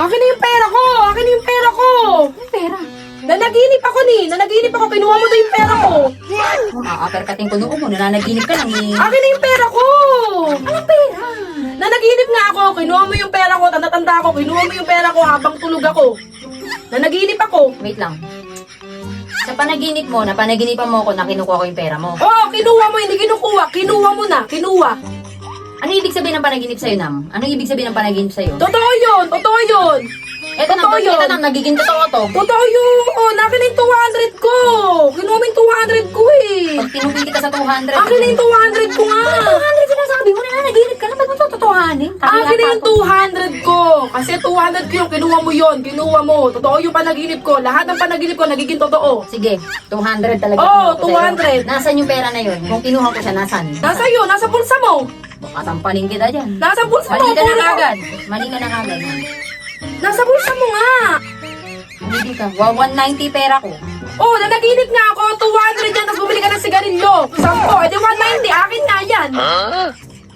Akin na yung pera ko! Akin na yung pera ko! Pera. Nanaginip ako ni! Nanaginip ako! Kinuha mo daw yung pera ko! Makakaperkating ko noo mo. Nananaginip ka lang eh. Akin na yung pera ko! Anong pera? Nanaginip nga ako! Kinuha mo yung pera ko! Tanda-tanda ako! Kinuha mo yung pera ko habang tulog ako! Nanaginip ako! Wait lang. Sa panaginip mo, na panaginipan mo ako na kinukuha ko yung pera mo. Oo, kinuha mo! Hindi kinukuha! Kinuha mo na! Kinuha! Ano ibig sabihin ng panaginip sa'yo, Nam? Ano ibig sabihin ng panaginip sa'yo? Totoo yun! Totoo yun! Eto na, Totoo yun. ito na, nagiging totoo to. Totoo yun! Akin na yung 200 ko! Kinuha mo yung 200 ko eh! Pag tinubig kita sa 200. Akin na yung 200 ko nga! 200 sinasabi mo na nanaginip ka na. Ba't mo ito totohanin? Akin na yung 200 ko! Kasi 200 ko yung kinuha mo yun, kinuha mo. Totoo yung panaginip ko. Lahat ng panaginip ko nagiging totoo. Sige, 200 talaga. Oo, kinuha ko sa'yo. 200. Nasaan yung pera na yun? Kung kinuha ko siya, nasaan? Nasa iyo, nasa bulsa mo. Baka sampalin kita dyan. Nasa bulsa Mali mo. ka na puro- agad. Mali ka na agad. Nasa bulsa mo nga. Hindi ka. Wa 190 pera ko. Oh, nanaginip nga ako. 200 yan, tapos bumili ka ng sigarilyo. Sampo, edi 190. Akin na yan.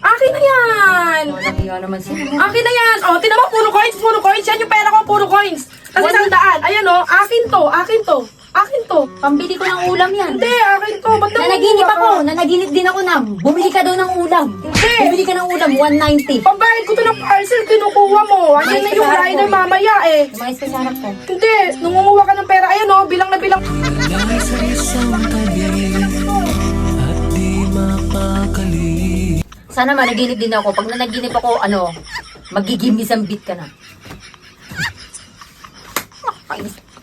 Akin na yan. Wala hiya naman sila. Akin na yan. Oh, tinan mo, puro coins, puro coins. Yan yung pera ko, puro coins. Kasi Wala- isang daan. Ayan oh, akin to, akin to. Akin to. Pambili ko ng ulam yan. Hindi, akin to. Ba't Nanaginip ako. Nanaginip din ako na. Bumili ka daw ng ulam. Hindi. Bumili ka ng ulam, 190. Pambayad ko to ng parcel, kinukuha mo. Ayan na yung rider mamaya eh. Tumayos ka sa harap ko. Hindi, nangunguha ka ng pera. Ayan oh, bilang na bilang. Nasa isang tabi at di mapakali Sana managinip din ako. Pag nanaginip ako, ano, magigimis ang beat ka na. Nakakainis